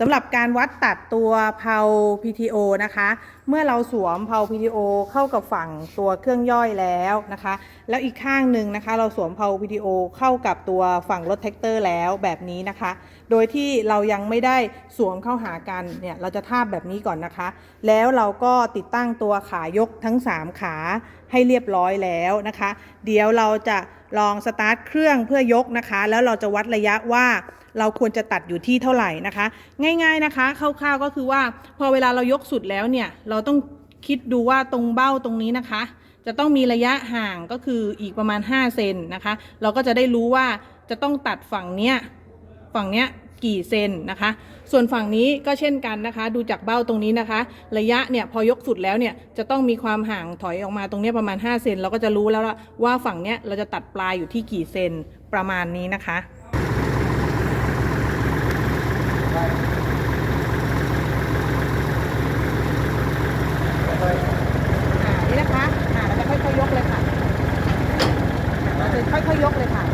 สำหรับการวัดตัดตัวเพา PTO นะคะ เมื่อเราสวมเพา PTO เข้ากับฝั่งตัวเครื่องย่อยแล้วนะคะ แล้วอีกข้างหนึ่งนะคะ เราสวมเพา PTO เข้ากับตัวฝั่งรถแท็กเตอร์แล้วแบบนี้นะคะ โดยที่เรายังไม่ได้สวมเข้าหากันเนี่ยเราจะทาบแบบนี้ก่อนนะคะ แล้วเราก็ติดตั้งตัวขายกทั้ง 3 ขาให้เรียบร้อยแล้วนะคะ เดี๋ยวเราจะลองสตาร์ทเครื่องเพื่อยกนะคะ แล้วเราจะวัดระยะว่าเราควรจะตัดอยู่ที่เท่าไหร่นะคะ ง่ายๆนะคะคร่าวๆก็คือว่าพอเวลาเรายกสุดแล้วเนี่ยเราต้องคิดดูว่าตรงเบ้าตรงนี้นะคะ จะต้องมีระยะห่างก็คืออีกประมาณ5เซนนะคะ เราก็จะได้รู้ว่าจะต้องตัดฝั่งเนี้ยฝั่งเนี้ย กี่เซนนะคะ ส่วนฝั่งนี้ก็เช่นกันนะคะ ดูจากเบ้าตรงนี้นะคะ ระยะเนี่ยพอยกสุดแล้วเนี่ยจะต้องมีความห่างถอยออกมาตรงนี้ประมาณ 5 เซนเราก็จะรู้แล้วละว่าฝั่งเนี้ยเราจะตัดปลายอยู่ที่กี่เซนประมาณนี้นะคะอ่านี่นะคะอ่าเราจะค่อยๆยกเลยค่ะเราจะค่อยๆยกเลยค่ะ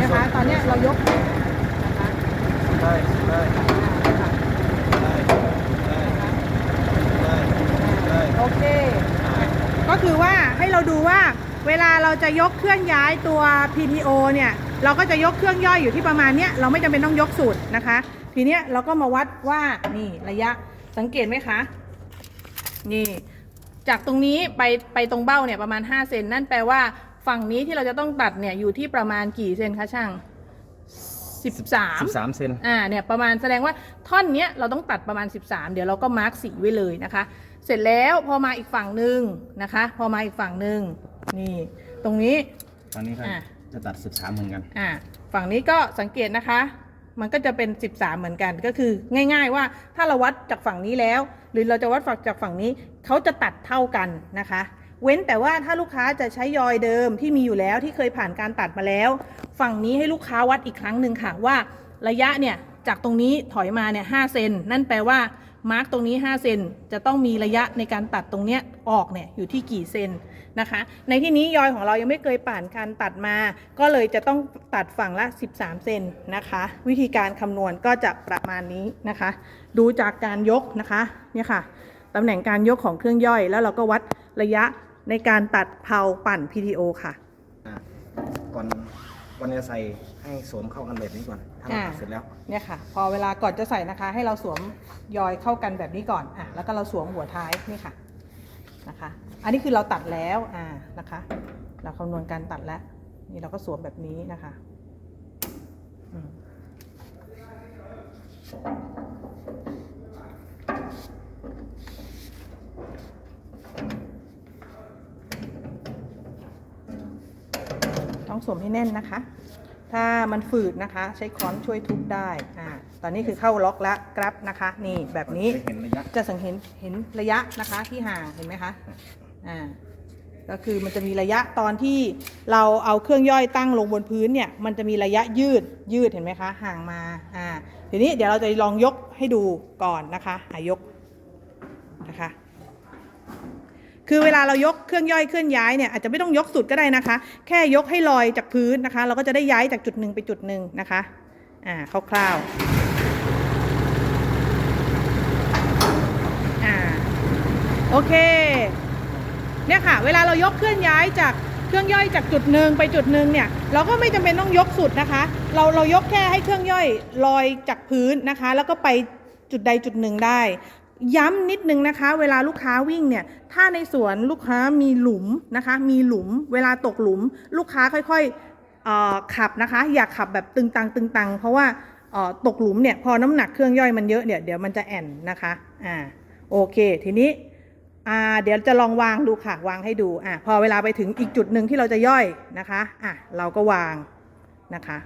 นะคะ ตอนเนี้ยเรายก โอเค ก็คือว่าให้เราดูว่าเวลาเราจะยกเคลื่อนย้ายตัว PTO เนี่ย เราก็จะยกเครื่องย่อยอยู่ที่ประมาณเนี้ยเราไม่จำเป็นต้องยกสุดนะคะ ทีเนี้ยเราก็มาวัดว่านี่ระยะสังเกตไหมคะ นี่ จากตรงนี้ไปไปตรงเบ้าเนี่ยประมาณ5เซนนั่นแปลว่าฝั่งนี้ที่เราจะต้องตัดเนี่ยอยู่ที่ประมาณกี่เซนคะช่าง 13สิบสามเซน อ่าเนี่ยประมาณแสดงว่าท่อนเนี้ยเราต้องตัดประมาณ 13 เดี๋ยวเราก็มาร์กสีไว้เลยนะคะ เสร็จแล้วพอมาอีกฝั่งหนึ่งนะคะ พอมาอีกฝั่งหนึ่งนี่ ตรงนี้ ตอนนี้ครับอะ จะตัดสิบสามเหมือนกัน อ่าฝั่งนี้ก็สังเกตนะคะ มันก็จะเป็น 13 เหมือนกันก็คือง่าย ๆ ว่าถ้าเราวัดจากฝั่งนี้แล้ว หรือเราจะวัดฝั่งจากฝั่งนี้เขาจะตัดเท่ากันนะคะ เว้นแต่ว่าถ้าลูกค้าจะใช้ยอยเดิมที่มีอยู่แล้วที่เคยผ่านการตัดมาแล้ว ฝั่งนี้ให้ลูกค้าวัดอีกครั้งหนึ่งค่ะว่าระยะเนี่ยจากตรงนี้ถอยมาเนี่ยหเซนนั่นแปลว่ามาร์กตรงนี้ 5 เซนจะต้องมีระยะในการตัดตรงเนี้ยออกเนี่ยอยู่ที่กี่เซนนะคะ ในที่นี้ยอยของเรายังไม่เคยผ่านการตัดมา ก็เลยจะต้องตัดฝั่งละ 13 เซนนะคะ วิธีการคำนวณก็จะประมาณนี้นะคะ ดูจากการยกนะคะเนี่ยค่ะตำแหน่งการยกของเครื่องย่อยแล้วเราก็วัดระยะ ในการตัดเพาปั่น PTO ค่ะ อะก่อนก่อนจะใส่ให้สวมเข้ากันแบบนี้ก่อนถ้าเราอ่า ตัดเสร็จแล้ว เนี่ยค่ะ พอเวลาก่อนจะใส่นะคะ ให้เราสวมยอยเข้ากันแบบนี้ก่อนอะแล้วก็เราสวมหัวท้ายนี่ค่ะนะคะ อันนี้คือเราตัดแล้วอ่านะคะ เราคำนวณการตัดแล้วนี่เราก็สวมแบบนี้นะคะอืม ต้องสวมให้แน่นนะคะ ถ้ามันฝืดนะคะ ใช้ค้อนช่วยทุบได้อ่าตอนนี้คือเข้าล็อกแล้วกรับนะคะ นี่แบบนี้จะเห็นระยะจะสังเห็นเห็นระยะนะคะที่ห่างเห็นไหมคะอ่าก็คือมันจะมีระยะตอนที่เราเอาเครื่องย่อยตั้งลงบนพื้นเนี่ยมันจะมีระยะยืดยืดเห็นไหมคะห่างมาอ่าทีนี้เดี๋ยวเราจะลองยกให้ดูก่อนนะคะหายกนะคะ คือเวลาเรายกเครื่องย่อยเคลื่อนย้ายเนี่ยอาจจะไม่ต้องยกสุดก็ได้นะคะ แค่ยกให้ลอยจากพื้นนะคะ เราก็จะได้ย้ายจากจุดหนึ่งไปจุดหนึ่งนะคะอ่าคร่าวๆอ่าโอเคเนี่ยค่ะ เวลาเรายกเคลื่อนย้ายจากเครื่องย่อยจากจุดหนึ่งไปจุดหนึ่งเนี่ยเราก็ไม่จำเป็นต้องยกสุดนะคะ เราเรายกแค่ให้เครื่องย่อยลอยจากพื้นนะคะ แล้วก็ไปจุดใดจุดหนึ่งได้ ย้ำนิดนึงนะคะ เวลาลูกค้าวิ่งเนี่ย ถ้าในสวนลูกค้ามีหลุมนะคะ มีหลุม เวลาตกหลุม ลูกค้าค่อยๆขับนะคะ อย่าขับแบบตึงตังตึงตังเพราะว่าตกหลุมเนี่ยพอน้ำหนักเครื่องย่อยมันเยอะเนี่ยเดี๋ยวมันจะแอนนะคะอ่าโอเค ทีนี้อ่าเดี๋ยวจะลองวางดูค่ะวางให้ดูอ่าพอเวลาไปถึงอีกจุดหนึ่งที่เราจะย่อยนะคะอะเราก็วางนะคะ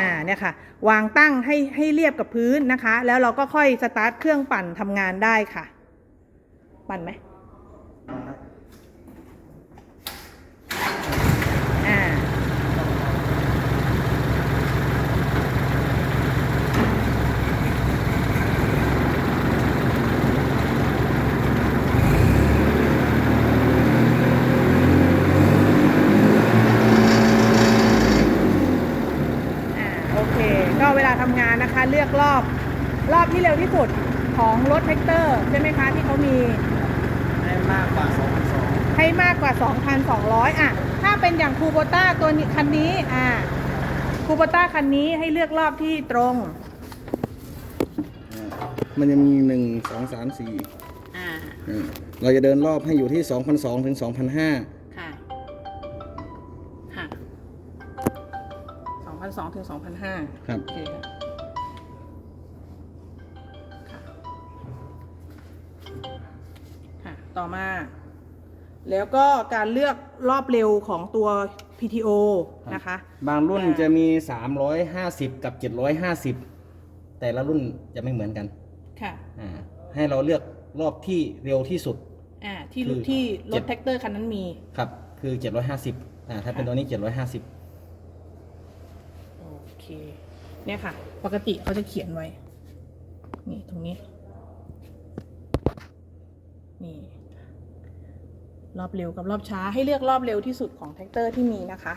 อ่าเนี่ยค่ะ วางตั้งให้ให้เรียบกับพื้นนะคะ แล้วเราก็ค่อยสตาร์ทเครื่องปั่นทำงานได้ค่ะ ปั่นไหมอ่าอ่าโอเค ก็เวลาทำงานนะคะ เลือกรอบรอบ ที่เร็วที่สุดของรถแท็กเตอร์ใช่ไหมคะที่เขามีให้มากกว่า 2,200 ให้มากกว่า 2,200 อะ ถ้าเป็นอย่างคูโบต้าตัวนี้คันนี้อ่าคูโบต้าคันนี้ให้เลือกรอบที่ตรง มันจะมีหนึ่งสองสามสี่อ่าเราจะเดินรอบให้อยู่ที่2,200ถึง2,500ค่ะ ค่ะ2,200ถึง2,500ครับโอเคค่ะค่ะ ต่อมา แล้วก็การเลือกรอบเร็วของตัว PTO นะคะ บางรุ่นอ่าจะมี 350 กับ 750 แต่ละรุ่นจะไม่เหมือนกัน ค่ะ อ่า ให้เราเลือกรอบที่เร็วที่สุด อ่า ที่คือที่รเจ็ถดแท็กเตอร์คันนั้นมี ครับ คือ 750 อ่า ถ้าเป็นค่ะตัวนี้ 750 โอเค เนี่ยค่ะ ปกติเขาจะเขียนไว้ นี่ตรงนี้ นี่รอบเร็วกับรอบช้าให้เลือกรอบเร็วที่สุดของแท็กเตอร์ที่มีนะคะ